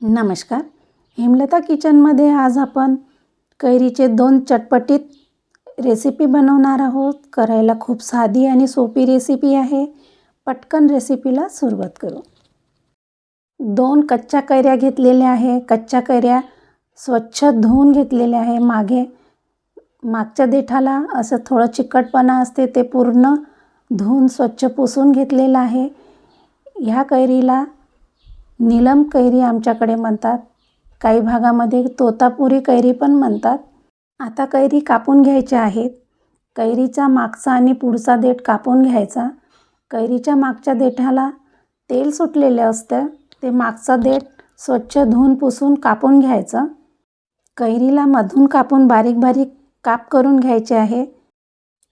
नमस्कार. हेमलता किचनमध्ये आज आपण कैरीचे दोन चटपटीत रेसिपी बनवणार आहोत. करायला खूप साधी आणि सोपी रेसिपी आहे. पटकन रेसिपीला सुरुवात करू. दोन कच्च्या कैऱ्या घेतलेल्या आहे कच्च्या कैऱ्या स्वच्छ धुवून घेतलेल्या आहे मागे मागच्या देठाला असं थोडं चिकटपणा असते ते पूर्ण धुवून स्वच्छ पुसून घेतलेलं आहे. ह्या कैरीला नीलम कैरी आमच्याकडे म्हणतात. काही भागामध्ये तोतापुरी कैरी पण म्हणतात. आता कैरी कापून घ्यायच्या आहेत. कैरीचा मागचा आणि पुढचा देठ कापून घ्यायचा. कैरीच्या मागच्या देठाला तेल सुटलेले असतं. ते मागचा देठ स्वच्छ धुवून पुसून कापून घ्यायचं. कैरीला मधून कापून बारीक बारीक काप करून घ्यायचे आहे.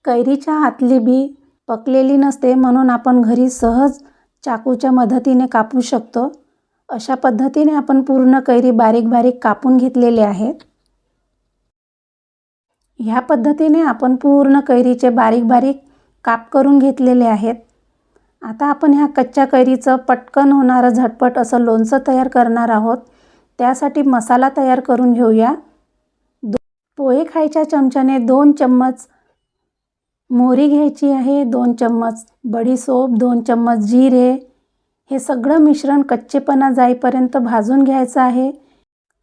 कैरीच्या आतली बी पकलेली नसते म्हणून आपण घरी सहज चाकूच्या मदतीने कापू शकतो. अशा पद्धतीने आपण पूर्ण कैरी बारीक बारीक कापून घेतलेले आहेत. ह्या पद्धतीने आपण पूर्ण कैरीचे बारीक बारीक काप करून घेतलेले आहेत. आता आपण ह्या कच्च्या कैरीचं पटकन होणारं झटपट असं लोणचं तयार करणार आहोत. त्यासाठी मसाला तयार करून घेऊया. दो पोहे खायच्या चमच्याने दोन चम्मच मोहरी घ्यायची आहे दोन चम्मच बडीसोप दोन चम्मच जिरे हे सगळं मिश्रण कच्चेपणा जाईपर्यंत भाजून घ्यायचं आहे.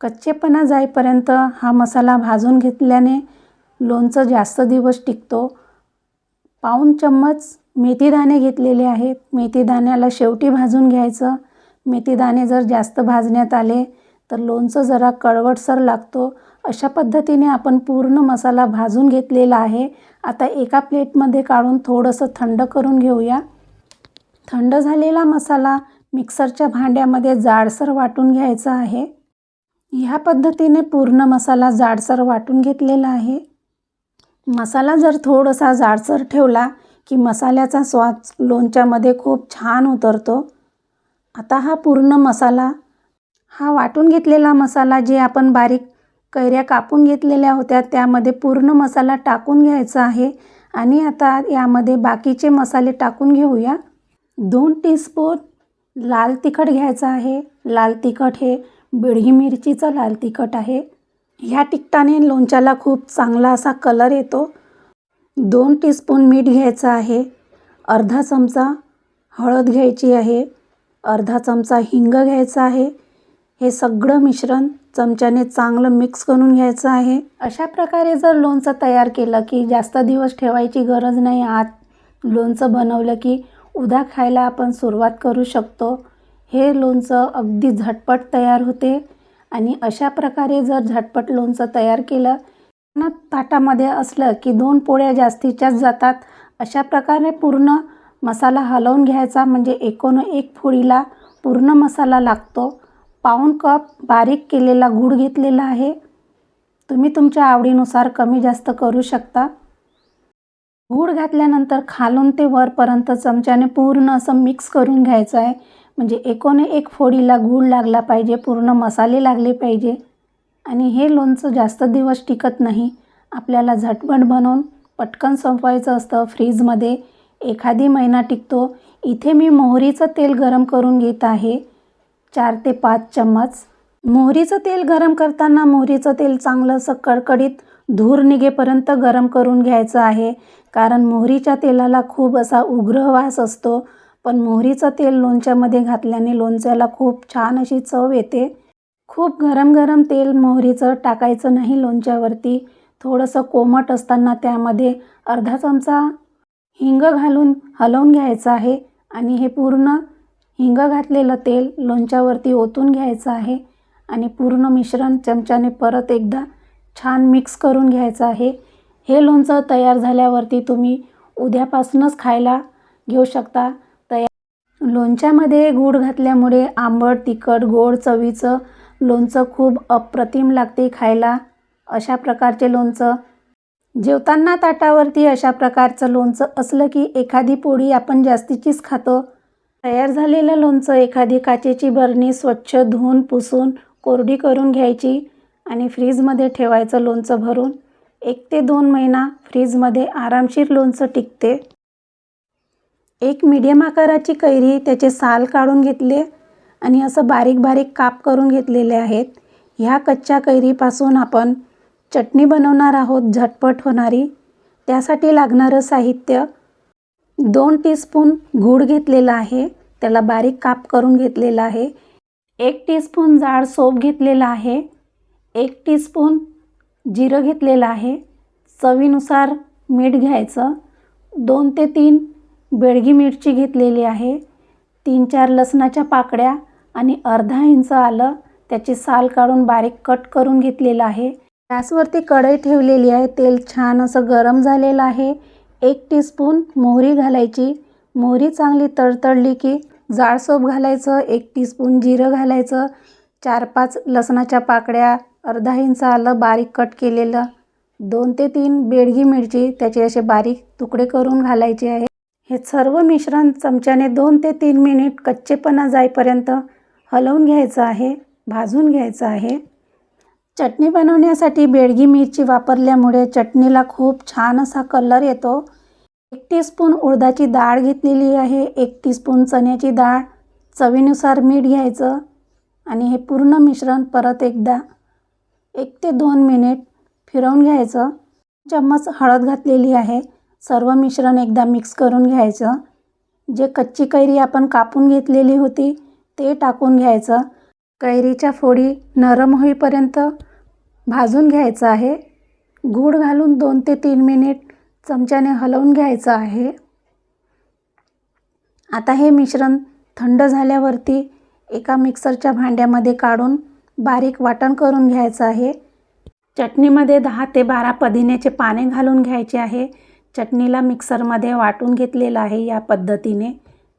कच्चेपणा जाईपर्यंत हा मसाला भाजून घेतल्याने लोणचं जास्त दिवस टिकतो. पाऊण चम्मच मेथीदाणे घेतलेले आहेत. मेथीदाण्याला शेवटी भाजून घ्यायचं. मेथीदाणे जर जास्त भाजण्यात आले तर लोणचं जरा कळवटसर लागतो. अशा पद्धतीने आपण पूर्ण मसाला भाजून घेतलेला आहे. आता एका प्लेटमध्ये काढून थोडंसं थंड करून घेऊया. थंड झालेला मसाला मिक्सरच्या भांड्यामध्ये जाडसर वाटून घ्यायचा आहे. ह्या पद्धतीने पूर्ण मसाला जाडसर वाटून घेतलेला आहे. मसाला जर थोडासा जाडसर ठेवला की मसाल्याचा स्वाद लोणच्यामध्ये खूप छान उतरतो. आता हा पूर्ण मसाला हा वाटून घेतलेला मसाला जे आपण बारीक कैऱ्या कापून घेतलेल्या होत्या त्यामध्ये पूर्ण मसाला टाकून घ्यायचा आहे. आणि आता यामध्ये बाकीचे मसाले टाकून घेऊया. दोन टीस्पून लाल तिखट घ्यायचं आहे. लाल तिखट हे बिळगी मिरचीचं लाल तिखट आहे. ह्या तिखटाने लोणच्याला खूप चांगला असा कलर येतो. दोन टीस्पून मीठ घ्यायचं आहे. अर्धा चमचा हळद घ्यायची आहे. अर्धा चमचा हिंग घ्यायचा आहे. हे सगळं मिश्रण चमच्याने चांगलं मिक्स करून घ्यायचं आहे. अशा प्रकारे जर लोणचं तयार केलं की जास्त दिवस ठेवायची गरज नाही आत लोणचं बनवलं की उद्या खायला आपण सुरुवात करू शकतो. हे लोणचं अगदी झटपट तयार होते आणि अशा प्रकारे जर झटपट लोणचं तयार केलं ना ताटामध्ये असलं की दोन पोळ्या जास्तीच्याच जातात. अशा प्रकारे पूर्ण मसाला हलवून घ्यायचा म्हणजे एकूण एक फोडीला पूर्ण मसाला लागतो. पाऊण कप बारीक केलेला गूळ घेतलेला आहे. तुम्ही तुमच्या आवडीनुसार कमी जास्त करू शकता. गूळ घातल्यानंतर खालून ते वरपर्यंत चमच्याने पूर्ण असं मिक्स करून घ्यायचं आहे. म्हणजे एकोणे एक फोडीला गूळ लागला पाहिजे पूर्ण मसाले लागले पाहिजे. आणि हे लोणचं जास्त दिवस टिकत नाही. आपल्याला झटपट बनवून पटकन संपवायचं असतं फ्रीजमध्ये. एखादी महिना टिकतो. इथे मी मोहरीचं तेल गरम करून घेत आहे. चार ते पाच चम्मच. मोहरीचं तेल गरम करताना मोहरीचं तेल चांगलं असं कडकडीत धूर निघेपर्यंत गरम करून घ्यायचं आहे. कारण मोहरीच्या तेलाला खूप असा उग्र वास असतो. पण मोहरीचं तेल लोणच्यामध्ये घातल्याने लोणच्याला खूप छान अशी चव येते. खूप गरम गरम तेल मोहरीचं टाकायचं नाही लोणच्यावरती. थोडंसं कोमट असताना त्यामध्ये अर्धा चमचा हिंग घालून हलवून घ्यायचं आहे. आणि हे पूर्ण हिंग घातलेलं तेल लोणच्यावरती ओतून घ्यायचं आहे. आणि पूर्ण मिश्रण चमच्याने परत एकदा छान मिक्स करून घ्यायचं आहे. हे लोणचं तयार झाल्यावरती तुम्ही उद्यापासूनच खायला घेऊ शकता. तयार लोणच्यामध्ये गूळ घातल्यामुळे आंबट तिखट गोड चवीचं लोणचं खूप अप्रतिम लागते खायला. अशा प्रकारचे लोणचं जेवताना ताटावरती अशा प्रकारचं लोणचं असलं की एखादी पोळी आपण जास्तीचीच खातो. तयार झालेलं लोणचं एखादी काचेची बरणी स्वच्छ धुवून पुसून कोरडी करून घ्यायची. आणि फ्रीजमध्ये ठेवायचं लोणचं भरून एक ते दोन महिना फ्रीजमध्ये आरामशीर लोणचं टिकते. एक मीडियम आकाराची कैरी त्याचे साल काढून घेतले आणि असं बारीक बारीक काप करून घेतलेले आहेत. ह्या कच्च्या कैरीपासून आपण चटणी बनवणार आहोत झटपट होणारी. त्यासाठी लागणारं साहित्य दोन टीस्पून गूळ घेतलेला आहे. त्याला बारीक काप करून घेतलेला आहे. एक टीस्पून जाड सोप घेतलेला आहे. एक टीस्पून जिरं घेतलेलं आहे. चवीनुसार मीठ घ्यायचं. दोन ते तीन बेडगी मिरची घेतलेली आहे. तीन चार लसणाच्या पाकळ्या आणि अर्धा इंच आलं त्याची साल काढून बारीक कट करून घेतलेलं आहे. गॅसवरती कढई ठेवलेली आहे. तेल छान असं गरम झालेलं आहे. एक टीस्पून मोहरी घालायची. मोहरी चांगली तडतडली की जाड सोप घालायचं. एक टीस्पून जिरं घालायचं. चार पाच लसणाच्या पाकळ्या अर्धा इंच आलं बारीक कट केलेलं. दोन ते तीन बेडगी मिरची त्याचे असे बारीक तुकडे करून घालायचे आहे. हे सर्व मिश्रण चमच्याने दोन ते तीन मिनिट कच्चेपणा जाईपर्यंत हलवून घ्यायचं आहे भाजून घ्यायचं आहे. चटणी बनवण्यासाठी बेडगी मिरची वापरल्यामुळे चटणीला खूप छान असा कलर येतो. एक टीस्पून उडदाची डाळ घेतलेली आहे एक टीस्पून चण्याची डाळ. चवीनुसार मीठ घ्यायचं आणि हे पूर्ण मिश्रण परत एकदा एक ते दोन मिनिट फिरवून घ्यायचं. चम्मच हळद घातलेली आहे. सर्व मिश्रण एकदा मिक्स करून घ्यायचं. जे कच्ची कैरी आपण कापून घेतलेली होती ते टाकून घ्यायचं. कैरीच्या फोडी नरम होईपर्यंत भाजून घ्यायचं आहे. गूळ घालून दोन ते तीन मिनिट चमच्याने हलवून घ्यायचं आहे. आता हे मिश्रण थंड झाल्यावरती एका मिक्सरच्या भांड्यामध्ये काढून बारीक वाटण करून घ्यायचं आहे. चटणीमध्ये दहा ते बारा पुदिन्याचे पाने घालून घ्यायचे आहे. चटणीला मिक्सरमध्ये वाटून घेतलेलं आहे या पद्धतीने.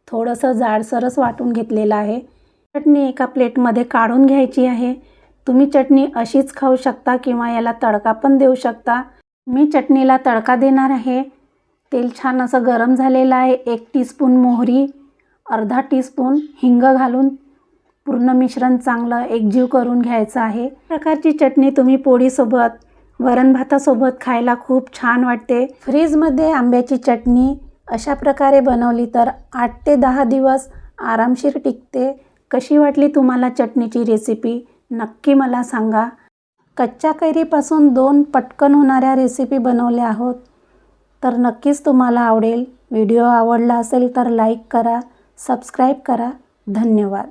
थोडंसं जाडसरच वाटून घेतलेलं आहे. चटणी एका प्लेटमध्ये काढून घ्यायची आहे. तुम्ही चटणी अशीच खाऊ शकता किंवा याला तडका पण देऊ शकता. मी चटणीला तडका देणार आहे. तेल छान असं गरम झालेलं आहे. एक टीस्पून मोहरी अर्धा टीस्पून हिंग घालून पूर्ण मिश्रण चांगलं एकजीव करून घ्यायचं आहे. प्रकारची चटणी तुम्ही पोळीसोबत वरण भातासोबत खायला खूप छान वाटते. फ्रीजमध्ये आंब्याची चटणी अशा प्रकारे बनवली तर आठ ते दहा दिवस आरामशीर टिकते. कशी वाटली तुम्हाला चटणीची रेसिपी नक्की मला सांगा. कच्च्या कैरीपासून दोन पटकन होणाऱ्या रेसिपी बनवल्या आहोत. तर नक्कीच तुम्हाला आवडेल. व्हिडिओ आवडला असेल तर लाईक करा सबस्क्राईब करा. धन्यवाद.